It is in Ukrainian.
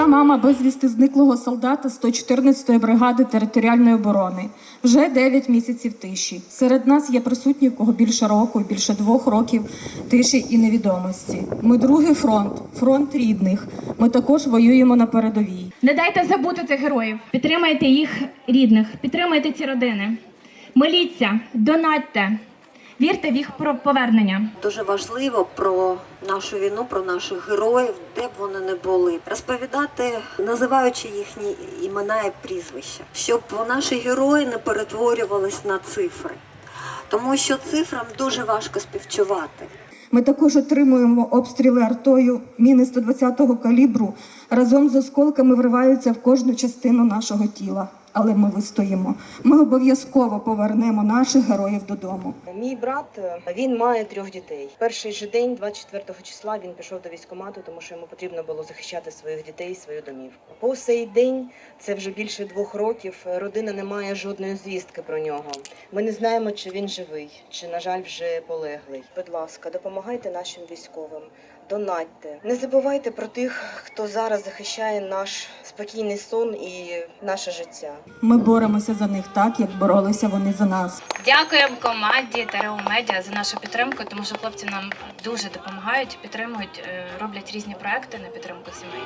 мама безвісти зниклого солдата 114-ї бригади територіальної оборони. Вже 9 місяців тиші. Серед нас є присутні, в кого більше року, більше двох років тиші і невідомості. Ми другий фронт, фронт рідних. Ми також воюємо на передовій. Не дайте забути цих героїв. Підтримайте їх рідних, підтримайте ці родини. Моліться, донатьте, вірте в їх про- повернення. Дуже важливо про нашу війну, про наших героїв, де б вони не були, розповідати, називаючи їхні імена і прізвища, щоб наші герої не перетворювались на цифри, тому що цифрам дуже важко співчувати. Ми також отримуємо обстріли артою. Міни 120-го калібру разом з осколками вриваються в кожну частину нашого тіла. Але ми вистоїмо. Ми обов'язково повернемо наших героїв додому. Мій брат він має трьох дітей. Перший же день, 24 числа, він пішов до військкомату, тому що йому потрібно було захищати своїх дітей, свою домівку. По сей день це вже більше двох років. Родина не має жодної звістки про нього. Ми не знаємо, чи він живий, чи на жаль вже полеглий. Будь ласка, допомагайте нашим військовим. Донатьте, не забувайте про тих, хто зараз захищає наш спокійний сон і наше життя. Ми боремося за них так, як боролися вони за нас. Дякуємо команді ТРУ Медіа за нашу підтримку, тому що хлопці нам дуже допомагають, підтримують, е, роблять різні проекти на підтримку сімей.